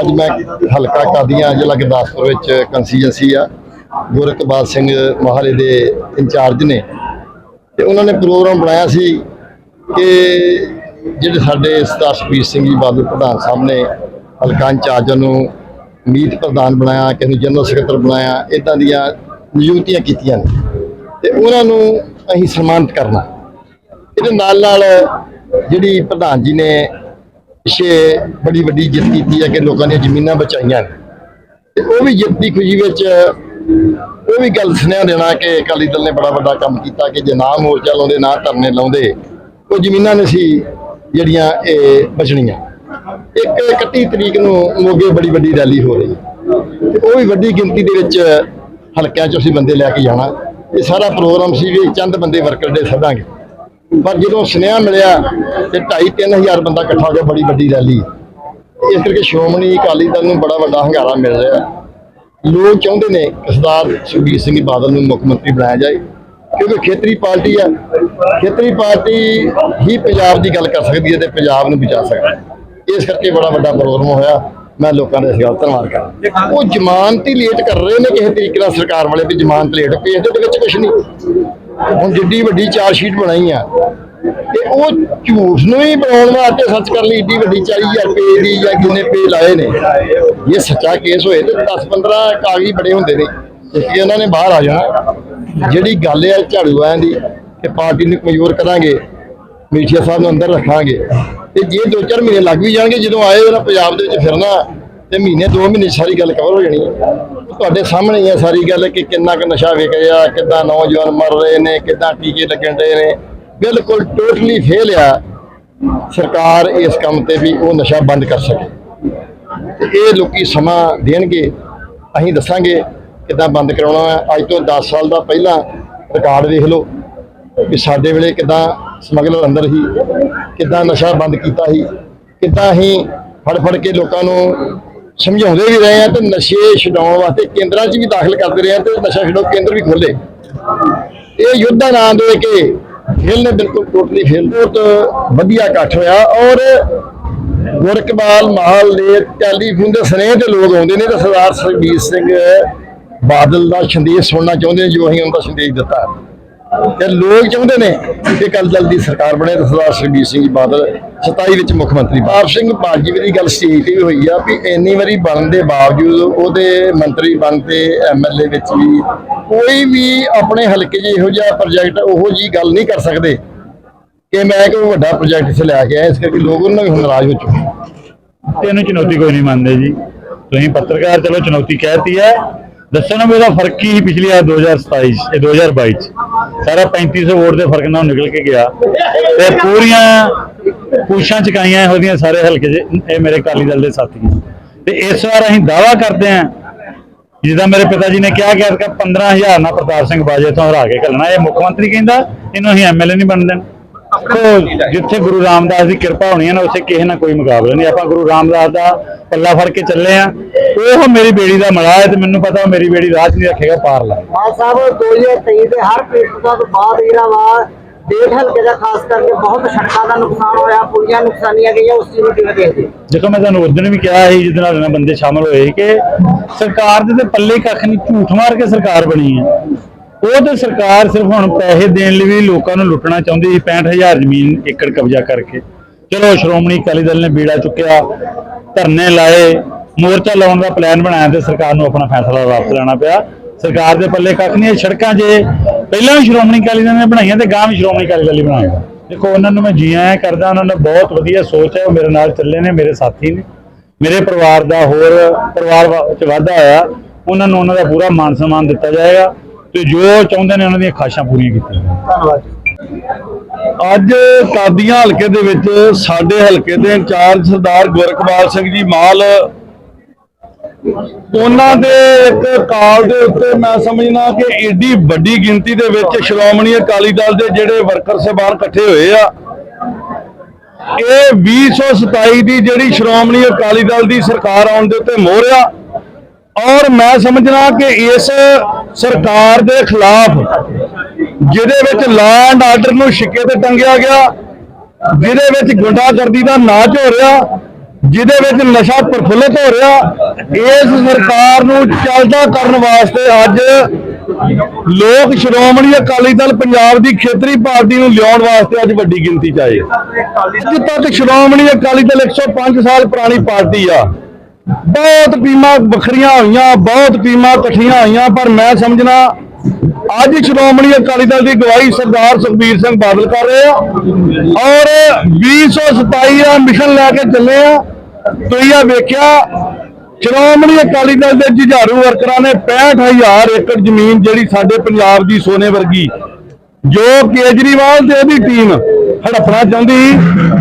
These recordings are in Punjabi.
ਅੱਜ ਮੈਂ ਹਲਕਾ ਕਾਦੀਆਂ ਜ਼ਿਲ੍ਹਾ ਗੁਰਦਾਸਪੁਰ ਵਿੱਚ ਕੰਸਟੀਚੁਐਂਸੀ ਆ। ਗੁਰਕਬਾਲ ਸਿੰਘ ਮਹਾਲੇ ਦੇ ਇੰਚਾਰਜ ਨੇ। ਤੇ ਉਹਨਾਂ ਨੇ ਪ੍ਰੋਗਰਾਮ ਬਣਾਇਆ ਸੀ ਕਿ ਜਿਹੜੇ ਸਾਡੇ ਸਰਦਾਰ ਸੁਖਬੀਰ ਸਿੰਘ ਜੀ ਬਾਦਲ ਪ੍ਰਧਾਨ ਸਾਹਿਬ ਨੇ ਹਲਕਾ ਇੰਚਾਰਜਾਂ ਨੂੰ ਮੀਤ ਪ੍ਰਧਾਨ ਬਣਾਇਆ, ਕਿਸੇ ਨੂੰ ਜਨਰਲ ਸਕੱਤਰ ਬਣਾਇਆ ਇਦਾਂ ਦੀਆਂ ਨਿਯੁਕਤੀਆਂ ਕੀਤੀਆਂ ਨੇ। ਤੇ ਉਹਨਾਂ ਨੂੰ ਅਸੀਂ ਸਨਮਾਨਿਤ ਕਰਨਾ। ਇਹਦੇ ਨਾਲ ਨਾਲ ਜਿਹੜੀ ਪ੍ਰਧਾਨ ਜੀ ਨੇ ਪਿਛੇ ਬੜੀ ਵੱਡੀ ਜਿੱਤ ਕੀਤੀ ਹੈ ਕਿ ਲੋਕਾਂ ਦੀਆਂ ਜ਼ਮੀਨਾਂ ਬਚਾਈਆਂ ਨੇ। ਤੇ ਉਹ ਵੀ ਜਿੱਤ ਦੀ ਖੁਸ਼ੀ ਵਿੱਚ, ਉਹ ਵੀ ਗੱਲ ਸੁਨੇਹਾ ਦੇਣਾ ਕਿ ਅਕਾਲੀ ਦਲ ਨੇ ਬੜਾ ਵੱਡਾ ਕੰਮ ਕੀਤਾ ਕਿ ਜੇ ਨਾ ਮੋਰਚਾ ਲਾਉਂਦੇ, ਨਾ ਧਰਨੇ ਲਾਉਂਦੇ, ਉਹ ਜ਼ਮੀਨਾਂ ਨੇ ਸੀ ਜਿਹੜੀਆਂ ਇਹ ਬਚਣੀਆਂ। ਇੱਕ 31 ਤਰੀਕ ਨੂੰ ਮੋਗੇ ਬੜੀ ਵੱਡੀ ਰੈਲੀ ਹੋ ਰਹੀ ਹੈ। ਤੇ ਉਹ ਵੀ ਵੱਡੀ ਗਿਣਤੀ ਦੇ ਵਿੱਚ ਹਲਕਿਆਂ 'ਚ ਅਸੀਂ ਬੰਦੇ ਲੈ ਕੇ ਜਾਣਾ। ਇਹ ਸਾਰਾ ਪ੍ਰੋਗਰਾਮ ਸੀ ਵੀ ਚੰਦ ਬੰਦੇ ਵਰਕਰ ਦੇ ਸੱਦਾਂਗੇ। ਪਰ ਜਦੋਂ ਸੁਨੇਹਾ ਮਿਲਿਆ ਤੇ 2.5-3000 ਬੰਦਾ ਇਕੱਠਾ ਹੋ ਗਿਆ, ਬੜੀ ਵੱਡੀ ਰੈਲੀ। ਇਸ ਕਰਕੇ ਸ਼੍ਰੋਮਣੀ ਅਕਾਲੀ ਦਲ ਨੂੰ ਬੜਾ ਵੱਡਾ ਹੰਗਾਰਾ ਮਿਲ ਰਿਹਾ। ਲੋਕ ਚਾਹੁੰਦੇ ਨੇ ਕਿ ਸਰਦਾਰ ਸੁਖਬੀਰ ਸਿੰਘ ਬਾਦਲ ਨੂੰ ਮੁੱਖ ਮੰਤਰੀ ਬਣਾਇਆ ਜਾਏ, ਕਿਉਂਕਿ ਖੇਤਰੀ ਪਾਰਟੀ ਆ। ਖੇਤਰੀ ਪਾਰਟੀ ਹੀ ਪੰਜਾਬ ਦੀ ਗੱਲ ਕਰ ਸਕਦੀ ਹੈ ਤੇ ਪੰਜਾਬ ਨੂੰ ਬਚਾ ਸਕਦੀ ਇਸ ਕਰਕੇ ਬੜਾ ਵੱਡਾ ਪ੍ਰੋਗਰਾਮ ਹੋਇਆ। ਮੈਂ ਲੋਕਾਂ ਦਾ ਇਸ ਗੱਲ ਧੰਨਵਾਦ ਕਰਦਾ। ਉਹ ਜ਼ਮਾਨਤ ਹੀ ਲੇਟ ਕਰ ਰਹੇ ਨੇ ਕਿਸੇ ਤਰੀਕੇ ਨਾਲ ਸਰਕਾਰ ਵਾਲੇ ਵੀ ਜ਼ਮਾਨਤ ਲੇਟ ਪੇਜ ਦੇ ਵਿੱਚ ਕੁਝ ਨਹੀਂ। ਹੁਣ ਜਿੱਡੀ ਵੱਡੀ ਚਾਰ ਸ਼ੀਟ ਬਣਾਈ ਆ, ਤੇ ਉਹ ਝੂਠ ਨੂੰ ਹੀ ਬਣਾਉਣ ਵਾਸਤੇ ਸੱਚ ਕਰ ਲਈ ਏਡੀ ਵੱਡੀ 40000 ਰੁਪਏ ਦੀ ਜਾਂ ਕਿੰਨੇ ਪੇ ਲਾਏ ਨੇ। ਇਹ ਸੱਚਾ ਕੇਸ ਹੋਏ ਤੇ 10 15 ਕਾਗਜ਼ ਬੜੇ ਹੁੰਦੇ ਨੇ ਇਸ ਲਈ ਉਹਨਾਂ ਨੇ ਬਾਹਰ ਆ ਜਾਣਾ। ਜਿਹੜੀ ਗੱਲ ਹੈ ਝਾੜੂ ਆਇਆਂ ਦੀ, ਕਿ ਪਾਰਟੀ ਨੂੰ ਕਮਜ਼ੋਰ ਕਰਾਂਗੇ ਮੀਠੀਆ ਸਾਹਿਬ ਨੂੰ ਅੰਦਰ ਰੱਖਾਂਗੇ, ਤੇ ਜੇ ਦੋ ਚਾਰ ਮਹੀਨੇ ਲੱਗ ਵੀ ਜਾਣਗੇ, ਜਦੋਂ ਆਏ ਉਹਨਾਂ ਪੰਜਾਬ ਦੇ ਵਿੱਚ ਫਿਰਨਾ ਤੇ ਮਹੀਨੇ, ਦੋ ਮਹੀਨੇ ਸਾਰੀ ਗੱਲ ਕਵਰ ਹੋ ਜਾਣੀ ਹੈ ਤੁਹਾਡੇ ਸਾਹਮਣੇ ਹੀ ਹੈ ਸਾਰੀ ਗੱਲ ਕਿ ਕਿੰਨਾ ਕੁ ਨਸ਼ਾ ਵਿਕ ਰਿਹਾ, ਕਿੱਦਾਂ ਨੌਜਵਾਨ ਮਰ ਰਹੇ ਨੇ, ਕਿੱਦਾਂ ਟੀਕੇ ਲੱਗਣ ਰਹੇ ਨੇ। ਬਿਲਕੁਲ ਟੋਟਲੀ ਫੇਲ ਆ ਸਰਕਾਰ ਇਸ ਕੰਮ ਤੇ ਵੀ ਉਹ ਨਸ਼ਾ ਬੰਦ ਕਰ ਸਕੇ। ਤੇ ਇਹ ਲੋਕੀ ਸਮਾਂ ਦੇਣਗੇ, ਅਸੀਂ ਦੱਸਾਂਗੇ ਕਿੱਦਾਂ ਬੰਦ ਕਰਾਉਣਾ ਹੈ। ਅੱਜ ਤੋਂ 10 ਸਾਲ ਦਾ ਪਹਿਲਾਂ ਰਿਕਾਰਡ ਵੇਖ ਲਓ ਵੀ ਸਾਡੇ ਵੇਲੇ ਕਿੱਦਾਂ ਸਮਗਲਰ ਅੰਦਰ ਹੀ ਕਿੱਦਾਂ ਨਸ਼ਾ ਬੰਦ ਕੀਤਾ ਸੀ, ਕਿੱਦਾਂ ਅਸੀਂ ਫੜ ਫੜ ਕੇ ਲੋਕਾਂ ਨੂੰ ਸਮਝਾਉਂਦੇ ਵੀ ਰਹੇ ਆ ਤੇ ਨਸ਼ੇ ਛਡਾਉਣ ਵਾਸਤੇ ਕੇਂਦਰਾਂ 'ਚ ਵੀ ਦਾਖਲ ਕਰਦੇ ਰਹੇ ਆ ਤੇ ਨਸ਼ਾ ਛਡਾਓ ਕੇਂਦਰ ਵੀ ਖੋਲੇ ਇਹ ਯੁੱਧ ਦਾ ਨਾਂ ਦੇ ਕੇ ਫੇਲ ਨੇ ਬਿਲਕੁਲ ਟੋਟਲੀ ਫੇਲ ਬਹੁਤ ਵਧੀਆ ਇਕੱਠ ਹੋਇਆ ਔਰ ਗੁਰਕਬਾਲ ਮਾਹਲ ਦੇ ਟੈਲੀਫੋਨ ਦੇ ਸਨੇਹ ਤੇ ਲੋਕ ਆਉਂਦੇ ਨੇ ਤੇ ਸਰਦਾਰ ਸੁਖਬੀਰ ਸਿੰਘ ਬਾਦਲ ਦਾ ਸੰਦੇਸ਼ ਸੁਣਨਾ ਚਾਹੁੰਦੇ ਨੇ, ਜੋ ਅਸੀਂ ਉਹਨਾਂ ਦਾ ਸੰਦੇਸ਼ ਦਿੱਤਾ। ਤੇ ਲੋਕ ਚਾਹੁੰਦੇ ਨੇ ਕਿ ਕੱਲ ਜਲਦੀ ਸਰਕਾਰ ਬਣੇ ਤੇ ਸਰਦਾਰ ਸੁਖਬੀਰ ਸਿੰਘ ਬਾਦਲ 27 ਵਿੱਚ ਮੁੱਖ ਮੰਤਰੀ ਬਾਪ ਸਿੰਘ ਬਾਜੀ ਦੀ ਗੱਲ ਸਟੇਜ ਤੇ ਵੀ ਹੋਈ ਆ ਵੀ ਇੰਨੀ ਵਾਰੀ ਬਣਨ ਦੇ ਬਾਵਜੂਦ ਉਹਦੇ ਮੰਤਰੀ ਬਣ ਤੇ ਐਮਐਲਏ ਵਿੱਚ ਵੀ ਕੋਈ ਵੀ ਆਪਣੇ ਹਲਕੇ 'ਚ ਇਹੋ ਜਿਹਾ ਪ੍ਰੋਜੈਕਟ ਉਹੋ ਜੀ ਗੱਲ ਨਹੀਂ ਕਰ ਸਕਦੇ ਕਿ ਮੈਂ ਕੋਈ ਵੱਡਾ ਪ੍ਰੋਜੈਕਟ ਇੱਥੇ ਲੈ ਕੇ ਆਇਆ ਇਸ ਕਰਕੇ ਲੋਕ ਉਹਨਾਂ ਵੀ ਹੁਣ ਨਾਰਾਜ਼ ਹੋ ਚੁੱਕੇ ਇਹਨੂੰ ਚੁਣੌਤੀ ਕੋਈ ਨਹੀਂ ਮੰਨਦੇ ਜੀ। ਤੁਸੀਂ ਪੱਤਰਕਾਰ ਚਲੋ ਚੁਣੌਤੀ ਕਹਿਤੀ ਹੈ। ਦੱਸਣ ਵੀ ਇਹਦਾ ਫ਼ਰਕ ਕੀ ਪਿਛਲੀ ਵਾਰ 2027 ਚ, ਇਹ 2022 ਚ? ਸਾਰਾ 3500 ਵੋਟ ਦੇ ਫ਼ਰਕ ਨਾਲ ਨਿਕਲ ਕੇ ਗਿਆ। ਤੇ ਪੂਰੀਆਂ ਪੁੱਛਾਂ ਚਕਾਈਆਂ ਉਹਦੀਆਂ ਸਾਰੇ ਹਲਕੇ 'ਚ ਇਹ ਮੇਰੇ ਅਕਾਲੀ ਦਲ ਦੇ ਸਾਥੀ ਨੇ। ਤੇ ਇਸ ਵਾਰ ਅਸੀਂ ਦਾਵਾ ਕਰਦੇ ਹਾਂ ਜਿੱਦਾਂ ਮੇਰੇ ਪਿਤਾ ਜੀ ਨੇ ਕਿਹਾ ਕਿ ਕਿ 15000 ਨਾਲ ਪ੍ਰਤਾਪ ਸਿੰਘ ਬਾਜੇ ਤੋਂ ਹਰਾ ਕੇ ਘੱਲਣਾ ਇਹ ਮੁੱਖ ਮੰਤਰੀ ਕਹਿੰਦਾ ਇਹਨੂੰ ਅਸੀਂ ਐਮਐਲਏ ਨਹੀਂ ਬਣ ਦੇਣਾ। ਜਿੱਥੇ ਗੁਰੂ ਰਾਮਦਾਸ ਦੀ ਕਿਰਪਾ ਹੋਣੀ ਹੈ ਨਾ ਉੱਥੇ ਕਿਸੇ ਨਾਲ ਕੋਈ ਮੁਕਾਬਲਾ ਨਹੀਂ। ਆਪਾਂ ਗੁਰੂ ਰਾਮਦਾਸ ਦਾ ਪੱਲਾ ਫੜ ਕੇ ਚੱਲੇ ਆ। ਉਹ ਮੇਰੀ ਬੇੜੀ ਦਾ ਮੜਾ ਹੈ ਤੇ ਮੈਨੂੰ ਪਤਾ ਮੇਰੀ ਬੇੜੀ ਰਾਹ 'ਚ ਨਹੀਂ ਰੱਖੇਗਾ ਪਾਰ ਲਾ। ਮਾਨ ਸਾਹਿਬ 2023 ਦੇ ਹਰ ਪੀੜਤਾਂ ਤੋਂ ਬਾਅਦ ਜਿਹੜਾ ਵਾ ਦੇਖ ਹਲਕੇ ਦਾ ਖਾਸ ਕਰਕੇ ਬਹੁਤ ਸੜਕਾਂ ਦਾ ਨੁਕਸਾਨ ਹੋਇਆ ਪੁਲੀਆਂ ਨੁਕਸਾਨੀਆਂ ਗਈਆਂ ਉਸ ਚੀਜ਼ ਨੂੰ ਕਿਵੇਂ ਦੇਖਦੇ ਦੇਖੋ ਮੈਂ ਤੁਹਾਨੂੰ ਉਸ ਦਿਨ ਵੀ ਕਿਹਾ ਸੀ ਜਿਹਦੇ ਨਾਲ ਬੰਦੇ ਸ਼ਾਮਲ ਹੋਏ ਕਿ ਸਰਕਾਰ ਦੇ ਤੇ ਪੱਲੇ ਕੱਖ ਨਹੀਂ ਝੂਠ ਮਾਰ ਕੇ ਸਰਕਾਰ ਬਣੀ ਹੈ। ਉਹ ਤੇ ਸਰਕਾਰ ਸਿਰਫ ਹੁਣ ਪੈਸੇ ਦੇਣ ਲਈ ਵੀ ਲੋਕਾਂ ਨੂੰ ਲੁੱਟਣਾ ਚਾਹੁੰਦੀ ਸੀ 65000 ਜ਼ਮੀਨ ਏਕੜ ਕਬਜ਼ਾ ਕਰਕੇ। ਚਲੋ ਸ਼੍ਰੋਮਣੀ ਅਕਾਲੀ ਦਲ ਨੇ ਬੀੜਾ ਚੁੱਕਿਆ। ਧਰਨੇ ਲਾਏ, ਮੋਰਚਾ ਲਾਉਣ ਦਾ ਪਲਾਨ ਬਣਾਇਆ ਤੇ ਸਰਕਾਰ ਨੂੰ ਆਪਣਾ ਫੈਸਲਾ ਵਾਪਸ ਲੈਣਾ ਪਿਆ। ਸਰਕਾਰ ਦੇ ਪੱਲੇ ਕੱਖ ਨਹੀਂ ਸੜਕਾਂ ਜੇ ਪਹਿਲਾਂ ਵੀ ਸ਼੍ਰੋਮਣੀ ਅਕਾਲੀ ਦਲ ਨੇ ਬਣਾਈਆਂ ਤੇ ਗਾਂ ਵੀ ਸ਼੍ਰੋਮਣੀ ਅਕਾਲੀ ਦਲ ਹੀ ਬਣਾਏਗਾ ਦੇਖੋ, ਉਹਨਾਂ ਨੂੰ ਮੈਂ ਜੀ ਆਇਆਂ ਕਰਦਾ, ਉਹਨਾਂ ਨੇ ਬਹੁਤ ਵਧੀਆ ਸੋਚ ਹੈ, ਉਹ ਮੇਰੇ ਨਾਲ ਚੱਲੇ ਨੇ, ਮੇਰੇ ਸਾਥੀ ਨੇ। ਮੇਰੇ ਪਰਿਵਾਰ ਦਾ ਹੋਰ ਪਰਿਵਾਰ ਚ ਵਾਧਾ ਹੋਇਆ, ਉਹਨਾਂ ਨੂੰ ਉਹਨਾਂ ਦਾ ਪੂਰਾ ਮਾਨ ਸਨਮਾਨ ਦਿੱਤਾ ਜਾਏਗਾ ਤੇ ਜੋ ਚਾਹੁੰਦੇ ਨੇ ਉਹਨਾਂ ਦੀਆਂ ਖਾਸ਼ਾਂ ਪੂਰੀਆਂ ਕੀਤੀਆਂ ਧੰਨਵਾਦ। ਅੱਜ ਕਾਦੀਆਂ ਹਲਕੇ ਦੇ ਵਿੱਚ ਸਾਡੇ ਹਲਕੇ ਦੇ ਇੰਚਾਰਜ ਸਰਦਾਰ ਗੁਰਕਬਾਲ ਸਿੰਘ ਜੀ ਮਾਲ, ਉਹਨਾਂ ਦੇ ਇੱਕ ਕਾਲ ਦੇ ਉੱਤੇ ਮੈਂ ਸਮਝਣਾ ਕਿ ਏਡੀ ਵੱਡੀ ਗਿਣਤੀ ਦੇ ਵਿੱਚ ਸ਼੍ਰੋਮਣੀ ਅਕਾਲੀ ਦਲ ਦੇ ਜਿਹੜੇ ਵਰਕਰ ਸਹਿਬਾਨ ਇਕੱਠੇ ਹੋਏ ਆ। ਇਹ 2027 ਦੀ ਜਿਹੜੀ ਸ਼੍ਰੋਮਣੀ ਅਕਾਲੀ ਦਲ ਦੀ ਸਰਕਾਰ ਆਉਣ ਦੇ ਉੱਤੇ ਮੋਹਰ ਆ ਔਰ ਮੈਂ ਸਮਝਣਾ ਕਿ ਇਸ ਸਰਕਾਰ ਦੇ ਖਿਲਾਫ ਜਿਹਦੇ ਵਿੱਚ ਲਾ ਐਂਡ ਆਰਡਰ ਨੂੰ ਛਿੱਕੇ ਤੇ ਟੰਗਿਆ ਗਿਆ, ਜਿਹਦੇ ਵਿੱਚ ਗੁੰਡਾਗਰਦੀ ਦਾ ਨਾਚ ਹੋ ਰਿਹਾ, ਜਿਹਦੇ ਵਿੱਚ ਨਸ਼ਾ ਪ੍ਰਫੁੱਲਤ ਹੋ ਰਿਹਾ, ਇਸ ਸਰਕਾਰ ਨੂੰ ਚਲਦਾ ਕਰਨ ਵਾਸਤੇ ਅੱਜ ਲੋਕ ਸ਼੍ਰੋਮਣੀ ਅਕਾਲੀ ਦਲ ਪੰਜਾਬ ਦੀ ਖੇਤਰੀ ਪਾਰਟੀ ਨੂੰ ਲਿਆਉਣ ਵਾਸਤੇ ਅੱਜ ਵੱਡੀ ਗਿਣਤੀ ਚ ਆਏ ਅੱਜ ਤੱਕ ਸ਼੍ਰੋਮਣੀ ਅਕਾਲੀ ਦਲ 105 ਸਾਲ ਪੁਰਾਣੀ ਪਾਰਟੀ ਆ। ਬਹੁਤ ਟੀਮਾਂ ਵੱਖਰੀਆਂ ਹੋਈਆਂ, ਬਹੁਤ ਟੀਮਾਂ ਇਕੱਠੀਆਂ ਹੋਈਆਂ, ਪਰ ਮੈਂ ਸਮਝਣਾ ਅੱਜ ਸ਼੍ਰੋਮਣੀ ਅਕਾਲੀ ਦਲ ਦੀ ਗਵਾਹੀ ਸਰਦਾਰ ਸੁਖਬੀਰ ਸਿੰਘ ਬਾਦਲ ਕਰ ਰਹੇ ਆ ਔਰ 2027 ਦਾ ਮਿਸ਼ਨ ਲੈ ਕੇ ਚੱਲੇ ਆ। ਤੁਸੀਂ ਆ ਵੇਖਿਆ ਸ਼੍ਰੋਮਣੀ ਅਕਾਲੀ ਦਲ ਦੇ ਜੁਝਾਰੂ ਵਰਕਰਾਂ ਨੇ 65000 ਏਕੜ ਜ਼ਮੀਨ ਜਿਹੜੀ ਸਾਡੇ ਪੰਜਾਬ ਦੀ ਸੋਨੇ ਵਰਗੀ ਜੋ ਕੇਜਰੀਵਾਲ ਤੇ ਉਹਦੀ ਟੀਮ ਹੜਪਣਾ ਚਾਹੁੰਦੀ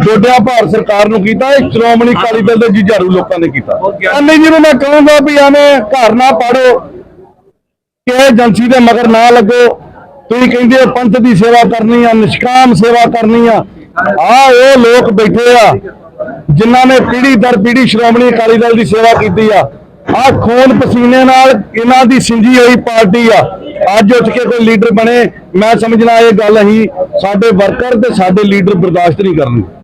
ਛੋਟਿਆ ਭਾਰਤ ਸਰਕਾਰ ਨੂੰ ਕੀਤਾ ਇਹ ਸ਼੍ਰੋਮਣੀ ਅਕਾਲੀ ਦਲ ਦੇ ਜੁਝਾਰੂ ਲੋਕਾਂ ਨੇ ਕੀਤਾ। ਅੰਨੀ ਜੀ ਨੂੰ ਮੈਂ ਕਹੂੰਗਾ ਵੀ ਐਵੇਂ ਘਰ ਨਾ ਪਾੜੋ ਕਿ ਏਜੰਸੀ ਦੇ ਮਗਰ ਨਾ ਲੱਗੋ। ਤੁਸੀਂ ਕਹਿੰਦੇ ਹੋ ਪੰਥ ਦੀ ਸੇਵਾ ਕਰਨੀ ਆ, ਨਿਸ਼ਕਾਮ ਸੇਵਾ ਕਰਨੀ ਆ। ਆ ਉਹ ਲੋਕ ਬੈਠੇ ਆ, ਜਿਨ੍ਹਾਂ ਨੇ ਪੀੜੀ ਦਰ ਪੀੜੀ ਸ਼੍ਰੋਮਣੀ ਅਕਾਲੀ ਦਲ ਦੀ ਸੇਵਾ ਕੀਤੀ ਆ। ਆ ਖੂਨ ਪਸੀਨੇ ਨਾਲ ਇਹਨਾਂ ਦੀ ਸਿੰਜੀ ਹੋਈ ਪਾਰਟੀ ਆ। ਅੱਜ ਉੱਠ ਕੇ ਕੋਈ ਲੀਡਰ ਬਣੇ, ਮੈਂ ਸਮਝਣਾ ਇਹ ਗੱਲ ਅਸੀਂ ਸਾਡੇ ਵਰਕਰ ਤੇ ਸਾਡੇ ਲੀਡਰ ਬਰਦਾਸ਼ਤ ਨਹੀਂ ਕਰਨਗੇ।